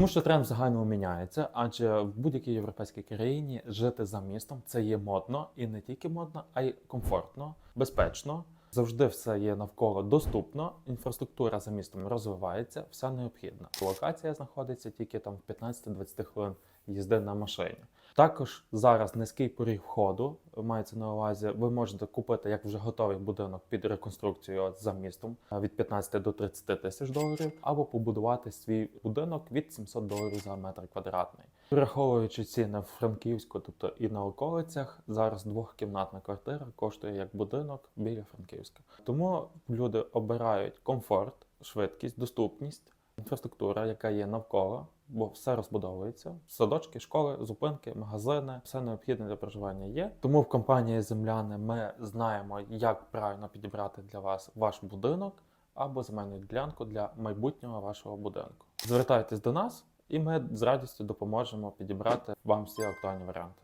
Тому що тренд в загальному міняється, адже в будь-якій європейській країні жити за містом це є модно і не тільки модно, а й комфортно, безпечно. Завжди все є навколо доступно. Інфраструктура за містом розвивається, вся необхідна. Локація знаходиться тільки там в 15-20 хвилин їзди на машині. Також зараз низький поріг входу мається на увазі. Ви можете купити як вже готовий будинок під реконструкцію за містом від 15 до 30 тисяч доларів, або побудувати свій будинок від 700 доларів за метр квадратний. Враховуючи ціни в Франківську, тобто і на околицях, зараз двохкімнатна квартира коштує як будинок біля Франківська. Тому люди обирають комфорт, швидкість, доступність, інфраструктура, яка є навколо, бо все розбудовується. Садочки, школи, зупинки, магазини, все необхідне для проживання є. Тому в компанії Земляни ми знаємо, як правильно підібрати для вас ваш будинок або земельну ділянку для майбутнього вашого будинку. Звертайтесь до нас, і ми з радістю допоможемо підібрати вам всі актуальні варіанти.